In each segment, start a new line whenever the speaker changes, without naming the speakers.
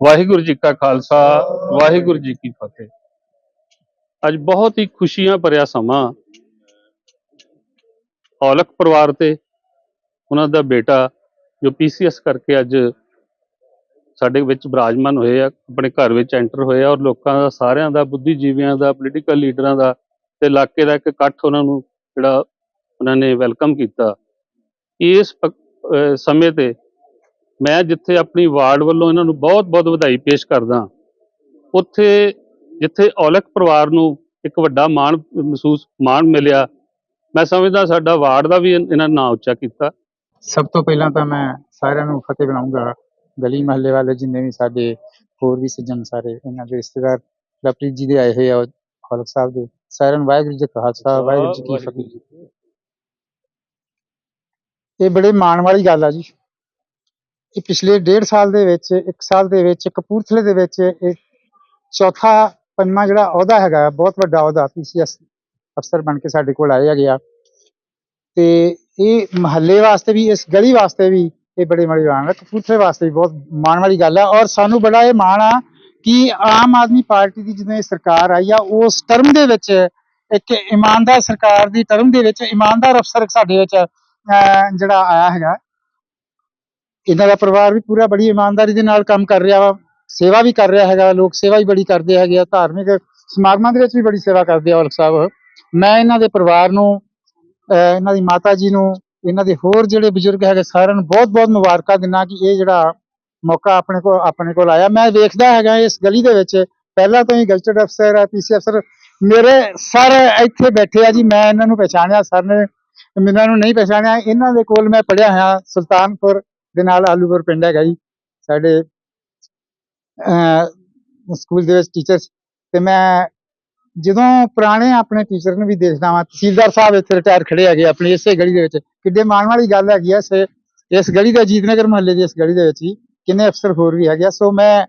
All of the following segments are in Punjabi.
ਵਾਹਿਗੁਰੂ ਜੀ ਕਾ ਖਾਲਸਾ ਵਾਹਿਗੁਰੂ ਜੀ ਕੀ ਫਤਿਹ। ਅੱਜ ਬਹੁਤ ਹੀ ਖੁਸ਼ੀਆਂ ਭਰਿਆ ਸਮਾਂ। ਔਲਖ ਪਰਿਵਾਰ ਤੇ ਉਹਨਾਂ ਦਾ ਬੇਟਾ ਜੋ ਪੀਸੀਐਸ ਕਰਕੇ ਅੱਜ ਸਾਡੇ ਵਿੱਚ ਬਿਰਾਜਮਾਨ ਹੋਏ ਆ ਆਪਣੇ ਘਰ ਵਿੱਚ ਐਂਟਰ ਹੋਏ ਆ ਔਰ ਲੋਕਾਂ ਦਾ ਸਾਰਿਆਂ ਦਾ ਬੁੱਧੀਜੀਵੀਆਂ ਦਾ ਪੋਲੀਟੀਕਲ ਲੀਡਰਾਂ ਦਾ ਤੇ ਇਲਾਕੇ ਦਾ ਇੱਕ ਇਕੱਠ ਉਹਨਾਂ ਨੂੰ ਜਿਹੜਾ ਉਹਨਾਂ ਨੇ ਵੈਲਕਮ ਕੀਤਾ। ਇਸ ਸਮੇਂ ਤੇ ਮੈਂ ਜਿੱਥੇ ਆਪਣੀ ਵਾਰਡ ਵੱਲੋਂ ਇਹਨਾਂ ਨੂੰ ਬਹੁਤ-ਬਹੁਤ ਵਧਾਈ ਪੇਸ਼ ਕਰਦਾ ਉੱਥੇ ਜਿੱਥੇ ਔਲਖ ਪਰਿਵਾਰ ਨੂੰ ਇੱਕ ਵੱਡਾ ਮਾਣ ਮਹਿਸੂਸ ਮਾਣ ਮਿਲਿਆ ਮੈਂ ਸਮਝਦਾ ਸਾਡਾ ਵਾਰਡ ਦਾ ਵੀ ਇਹਨਾਂ ਨੇ ਨਾਂ ਉੱਚਾ ਕੀਤਾ।
ਸਭ ਤੋਂ ਪਹਿਲਾਂ ਤਾਂ ਮੈਂ ਸਾਰਿਆਂ ਨੂੰ ਫਤਿਹ ਬਣਾਉਂਗਾ ਗਲੀ ਮਹੱਲੇ ਵਾਲੇ ਜਿੰਨੇ ਵੀ ਸਾਡੇ ਹੋਰ ਵੀ ਸੱਜਣ ਸਾਰੇ ਇਹਨਾਂ ਦੇ ਰਿਸ਼ਤੇਦਾਰ ਲਵਪ੍ਰੀਤ ਜੀ ਦੇ ਆਏ ਹੋਏ ਆ ਖਾਲਕ ਸਾਹਿਬ ਦੇ ਸਾਰਿਆਂ ਨੂੰ ਵਾਹਿਗੁਰੂ ਜੀ ਕਾ ਖਾਲਸਾ ਵਾਹਿਗੁਰੂ ਜੀ ਕੀ ਫਤਿਹ। ਇਹ ਬੜੇ ਮਾਣ ਵਾਲੀ ਗੱਲ ਆ ਜੀ। ਇਹ ਪਿਛਲੇ ਡੇਢ ਸਾਲ ਦੇ ਵਿੱਚ ਇੱਕ ਸਾਲ ਦੇ ਵਿੱਚ ਕਪੂਰਥਲੇ ਦੇ ਵਿੱਚ ਇਹ ਚੌਥਾ ਪੰਜਵਾਂ ਜਿਹੜਾ ਅਹੁਦਾ ਹੈਗਾ ਬਹੁਤ ਵੱਡਾ ਅਹੁਦਾ ਪੀਸੀਐਸ ਅਫਸਰ ਬਣ ਕੇ ਸਾਡੇ ਕੋਲ ਆਇਆ ਗਿਆ ਤੇ ਇਹ ਮਹੱਲੇ ਵਾਸਤੇ ਵੀ ਇਸ ਗਲੀ ਵਾਸਤੇ ਵੀ ਇਹ ਬੜੇ ਮਾੜੀ ਮਾਣ ਹੈ ਕਪੂਰਥਲੇ ਵਾਸਤੇ ਵੀ ਬਹੁਤ ਮਾਣ ਵਾਲੀ ਗੱਲ ਹੈ ਔਰ ਸਾਨੂੰ ਬੜਾ ਇਹ ਮਾਣ ਆ ਕਿ ਆਮ ਆਦਮੀ ਪਾਰਟੀ ਦੀ ਜਦੋਂ ਇਹ ਸਰਕਾਰ ਆਈ ਆ ਉਸ ਟਰਮ ਦੇ ਵਿੱਚ ਇੱਕ ਇਮਾਨਦਾਰ ਸਰਕਾਰ ਦੀ ਟਰਮ ਦੇ ਵਿੱਚ ਇਮਾਨਦਾਰ ਅਫਸਰ ਸਾਡੇ ਵਿੱਚ ਅਹ, ਜਿਹੜਾ ਆਇਆ ਹੈਗਾ। ਇਹਨਾਂ ਦਾ ਪਰਿਵਾਰ ਵੀ ਪੂਰਾ ਬੜੀ ਇਮਾਨਦਾਰੀ ਦੇ ਨਾਲ ਕੰਮ ਕਰ ਰਿਹਾ ਵਾ, ਸੇਵਾ ਵੀ ਕਰ ਰਿਹਾ ਹੈਗਾ, ਲੋਕ ਸੇਵਾ ਵੀ ਬੜੀ ਕਰਦੇ ਹੈਗੇ ਆ, ਧਾਰਮਿਕ ਸਮਾਗਮਾਂ ਦੇ ਵਿੱਚ ਵੀ ਬੜੀ ਸੇਵਾ ਕਰਦੇ ਆ ਔਲਖ ਸਾਹਿਬ। ਮੈਂ ਇਹਨਾਂ ਦੇ ਪਰਿਵਾਰ ਨੂੰ, ਅਹ ਇਹਨਾਂ ਦੀ ਮਾਤਾ ਜੀ ਨੂੰ, ਇਹਨਾਂ ਦੇ ਹੋਰ ਜਿਹੜੇ ਬਜ਼ੁਰਗ ਹੈਗੇ ਸਾਰਿਆਂ ਨੂੰ ਬਹੁਤ ਬਹੁਤ ਮੁਬਾਰਕਾਂ ਦਿੰਦਾ ਕਿ ਇਹ ਜਿਹੜਾ ਮੌਕਾ ਆਪਣੇ ਕੋਲ ਆਪਣੇ ਕੋਲ ਆਇਆ। ਮੈਂ ਵੇਖਦਾ ਹੈਗਾ ਇਸ ਗਲੀ ਦੇ ਵਿੱਚ, ਪਹਿਲਾਂ ਤੋਂ ਹੀ ਗਜ਼ਟਡ ਅਫਸਰ ਆ ਪੀਸੀ ਅਫਸਰ। ਮੇਰੇ ਸਰ ਇੱਥੇ ਬੈਠੇ ਆ ਜੀ, ਮੈਂ ਇਹਨਾਂ ਨੂੰ ਪਛਾਣਿਆ ਸਰ ਨੇ ਮੈਨੂੰ ਨਹੀਂ ਪਛਾਣਿਆ ਇਹਨਾਂ ਦੇ ਕੋਲ ਮੈਂ ਪੜਿਆ ਹਾਂ ਸੁਲਤਾਨਪੁਰ। ਦੇ ਨਾਲ ਆਲੂਪੁਰ ਪਿੰਡ ਹੈਗਾ ਜੀ। ਸਾਡੇ, ਅਹ ਸਕੂਲ ਦੇ ਵਿੱਚ ਟੀਚਰਸ ਤੇ ਮੈਂ ਜਦੋਂ ਪੁਰਾਣੇ ਆਪਣੇ ਟੀਚਰ ਨੂੰ ਵੀ ਦੇਖਦਾ ਵਾਂ, ਤਹਿਸੀਲਦਾਰ ਸਾਹਿਬ ਇੱਥੇ ਰਿਟਾਇਰ ਖੜੇ ਹੈਗੇ ਆਪਣੀ ਇਸੇ ਗਲੀ ਦੇ ਵਿੱਚ। ਕਿੱਡੇ ਮਾਣ ਵਾਲੀ ਗੱਲ ਹੈਗੀ ਆ, ਇਸ ਇਸ ਗਲੀ ਦਾ ਜੀਤਨਗਰ ਮਹੱਲੇ ਦੀ ਇਸ ਗਲੀ ਦੇ ਵਿੱਚ ਹੀ ਕਿੰਨੇ ਅਫਸਰ ਹੋਰ ਵੀ ਹੈਗੇ ਆ। ਸੋ ਮੈਂ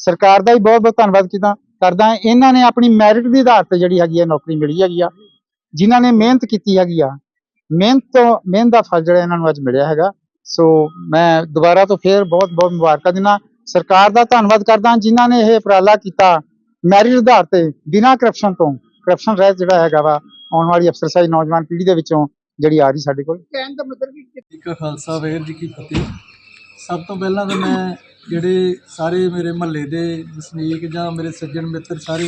ਸਰਕਾਰ ਦਾ ਵੀ ਬਹੁਤ ਬਹੁਤ ਧੰਨਵਾਦ ਕੀਤਾ, ਕਰਦਾ ਇਹਨਾਂ ਨੇ ਆਪਣੀ ਮੈਰਿਟ ਦੇ ਆਧਾਰ ਤੇ ਜਿਹੜੀ ਹੈਗੀ ਆ, ਨੌਕਰੀ ਮਿਲੀ ਹੈਗੀ ਆ। ਜਿਨ੍ਹਾਂ ਨੇ ਮਿਹਨਤ ਕੀਤੀ ਹੈਗੀ ਆ, ਮਿਹਨਤ ਤੋਂ ਮਿਹਨਤ ਦਾ ਫਲ ਜਿਹੜਾ ਇਹਨਾਂ ਨੂੰ ਅੱਜ ਮਿਲਿਆ ਹੈਗਾ। ਸੋ ਮੈਂ ਦੁਬਾਰਾ ਤੋਂ ਫੇਰ ਬਹੁਤ ਬਹੁਤ ਮੁਬਾਰਕਾਂ ਦਿੰਦਾ। ਸਰਕਾਰ ਦਾ ਧੰਨਵਾਦ ਕਰਦਾ ਜਿਨ੍ਹਾਂ ਨੇ ਇਹ ਉਪਰਾਲਾ ਕੀਤਾ ਮੈਰਿਟ ਆਧਾਰ ਤੇ ਬਿਨਾਂ ਕਰਪਸ਼ਨ ਤੋਂ। ਕਰਪਸ਼ਨ ਰਹਿਤ ਜਿਹੜਾ ਹੈਗਾ ਵਾ ਆਉਣ ਵਾਲੀ ਅਫਸਰਸ਼ਾਹੀ ਨੌਜਵਾਨ ਪੀੜ੍ਹੀ ਦੇ ਵਿੱਚੋਂ ਜਿਹੜੀ ਆ ਰਹੀ ਸਾਡੇ ਕੋਲ। ਕਹਿਣ ਦਾ ਮਤਲਬ
ਕਾ ਖਾਲਸਾ ਵਾਹਿਗੁਰੂ ਜੀ ਕੀ ਫਤਿਹ। ਸਭ ਤੋਂ ਪਹਿਲਾਂ ਤਾਂ ਮੈਂ ਜਿਹੜੇ ਸਾਰੇ ਮੇਰੇ ਮਹੱਲੇ ਦੇ ਵਸਨੀਕ ਜਾਂ ਮੇਰੇ ਸੱਜਣ ਮਿੱਤਰ ਸਾਰੇ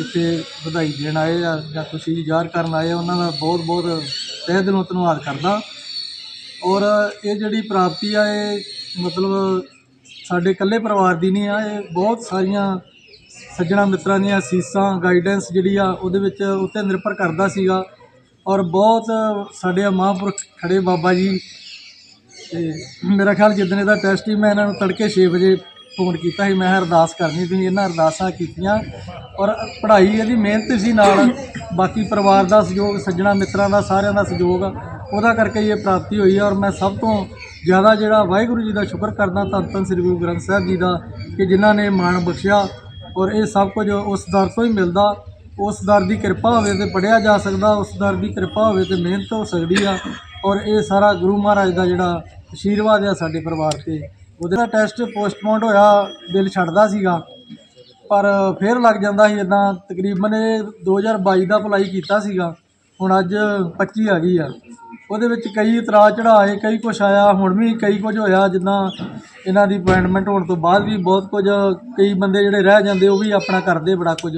ਇੱਥੇ ਵਧਾਈ ਦੇਣ ਆਏ ਆ ਜਾਂ ਖੁਸ਼ੀ ਜ਼ਾਹਰ ਕਰਨ ਆਏ ਆ ਉਹਨਾਂ ਦਾ ਬਹੁਤ ਬਹੁਤ ਤਹਿ ਦਿਲੋਂ ਧੰਨਵਾਦ ਕਰਦਾ। ਔਰ ਇਹ ਜਿਹੜੀ ਪ੍ਰਾਪਤੀ ਆ, ਇਹ ਮਤਲਬ ਸਾਡੇ ਇਕੱਲੇ ਪਰਿਵਾਰ ਦੀ ਨਹੀਂ ਆ, ਇਹ ਬਹੁਤ ਸਾਰੀਆਂ ਸੱਜਣਾ ਮਿੱਤਰਾਂ ਦੀਆਂ ਅਸੀਸਾਂ ਗਾਈਡੈਂਸ ਜਿਹੜੀ ਆ, ਉਹਦੇ ਵਿੱਚ ਉੱਤੇ ਨਿਰਭਰ ਕਰਦਾ ਸੀਗਾ। ਔਰ ਬਹੁਤ ਸਾਡੇ ਮਹਾਂਪੁਰਖ ਖੜੇ ਬਾਬਾ ਜੀ। ਤੇ ਮੇਰਾ ਖਿਆਲ ਜਿੱਦਣ ਇਹਦਾ ਟੈਸਟ ਹੀ ਮੈਂ ਇਹਨਾਂ ਨੂੰ ਤੜਕੇ 6 ਵਜੇ ਫੋਨ ਕੀਤਾ ਸੀ, ਮੈਂ ਅਰਦਾਸ ਕਰਨੀ, ਤੁਸੀਂ ਇਹਨਾਂ ਅਰਦਾਸਾਂ ਕੀਤੀਆਂ। ਔਰ ਪੜ੍ਹਾਈ ਇਹਦੀ ਮਿਹਨਤ ਸੀ ਨਾਲ, ਬਾਕੀ ਪਰਿਵਾਰ ਦਾ ਸਹਿਯੋਗ, ਸੱਜਣਾ ਮਿੱਤਰਾਂ ਦਾ, ਸਾਰਿਆਂ ਦਾ ਸਹਿਯੋਗ। ਉਹਦਾ ਕਰਕੇ ਇਹ ਪ੍ਰਾਪਤੀ ਹੋਈ ਹੈ ਔਰ ਮੈਂ ਸਭ ਤੋਂ ਜ਼ਿਆਦਾ ਜਿਹੜਾ ਵਾਹਿਗੁਰੂ ਜੀ ਦਾ ਸ਼ੁਕਰ ਕਰਦਾ ਧੰਨ ਧੰਨ ਸ੍ਰੀ ਗੁਰੂ ਗ੍ਰੰਥ ਸਾਹਿਬ ਜੀ ਦਾ ਕਿ ਜਿਨ੍ਹਾਂ ਨੇ ਮਾਣ ਬਖਸ਼ਿਆ ਔਰ ਇਹ ਸਭ ਕੁਝ ਉਸ ਦਰ ਤੋਂ ਹੀ ਮਿਲਦਾ, ਉਸ ਦਰ ਦੀ ਕਿਰਪਾ ਹੋਵੇ ਤੇ ਪੜਿਆ ਜਾ ਸਕਦਾ, ਉਸ ਦਰ ਦੀ ਕਿਰਪਾ ਹੋਵੇ ਤੇ ਮਿਹਨਤ ਹੋ ਸਕਦੀ ਆ ਔਰ ਇਹ ਸਾਰਾ ਗੁਰੂ ਮਹਾਰਾਜ ਦਾ ਜਿਹੜਾ ਆਸ਼ੀਰਵਾਦ ਆ ਸਾਡੇ ਪਰਿਵਾਰ ਤੇ। ਉਹਦੇ ਦਾ ਟੈਸਟ ਪੋਸਟਪੋਨਡ ਹੋਇਆ, ਦਿਲ ਛੱਡਦਾ ਸੀਗਾ, ਪਰ ਫੇਰ ਲੱਗ ਜਾਂਦਾ ਸੀ ਇਦਾਂ ਤਕਰੀਬਨ ਇਹ 2022 ਦਾ ਅਪਲਾਈ ਕੀਤਾ ਸੀਗਾ, ਹੁਣ ਅੱਜ 25 ਆ ਗਈ ਆ। ਉਹਦੇ ਵਿੱਚ ਕਈ ਉਤਰਾਅ ਚੜ੍ਹਾਏ, ਕਈ ਕੁਛ ਆਇਆ, ਹੁਣ ਵੀ ਕਈ ਕੁਝ ਹੋਇਆ, ਜਿੱਦਾਂ ਇਹਨਾਂ ਦੀ ਅਪਾਇੰਟਮੈਂਟ ਹੋਣ ਤੋਂ ਬਾਅਦ ਵੀ ਬਹੁਤ ਕੁਝ ਕਈ ਬੰਦੇ ਜਿਹੜੇ ਰਹਿ ਜਾਂਦੇ, ਉਹ ਵੀ ਆਪਣਾ ਕਰਦੇ ਬੜਾ ਕੁਝ।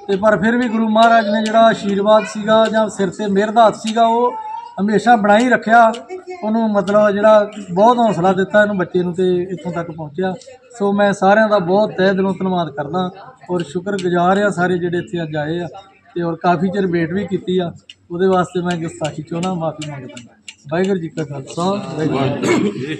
ਤੇ ਪਰ ਫਿਰ ਵੀ ਗੁਰੂ ਮਹਾਰਾਜ ਨੇ ਜਿਹੜਾ ਆਸ਼ੀਰਵਾਦ ਸੀਗਾ ਜਾਂ ਸਿਰ ਤੇ ਮਿਹਰ ਦਾ ਹੱਥ ਸੀਗਾ, ਉਹ ਹਮੇਸ਼ਾ ਬਣਾਈ ਰੱਖਿਆ। ਉਹਨੂੰ ਮਤਲਬ ਜਿਹੜਾ ਬਹੁਤ ਹੌਸਲਾ ਦਿੱਤਾ ਇਹਨੂੰ ਬੱਚੇ ਨੂੰ ਤੇ ਇੱਥੋਂ ਤੱਕ ਪਹੁੰਚਿਆ। ਸੋ ਮੈਂ ਸਾਰਿਆਂ ਦਾ ਬਹੁਤ ਤਹਿ ਦਿਲੋਂ ਧੰਨਵਾਦ ਕਰਦਾ ਔਰ ਸ਼ੁਕਰਗੁਜ਼ਾਰ ਆ ਸਾਰੇ ਜਿਹੜੇ ਇੱਥੇ ਅੱਜ ਆਏ ਆ। ਤੇ ਔਰ ਕਾਫੀ ਚਿਰ ਵੇਟ ਵੀ ਕੀਤੀ ਆ ਉਹਦੇ ਵਾਸਤੇ ਮੈਂ ਗੁਸਤਾਖੀ ਚਾਹੁੰਦਾ ਮਾਫੀ ਮੰਗਦਾ ਵਾਹਿਗੁਰੂ ਜੀ ਕਾ ਖਾਲਸਾ, ਵਾਹਿਗੁਰੂ ਜੀ ਕੀ ਫਤਿਹ।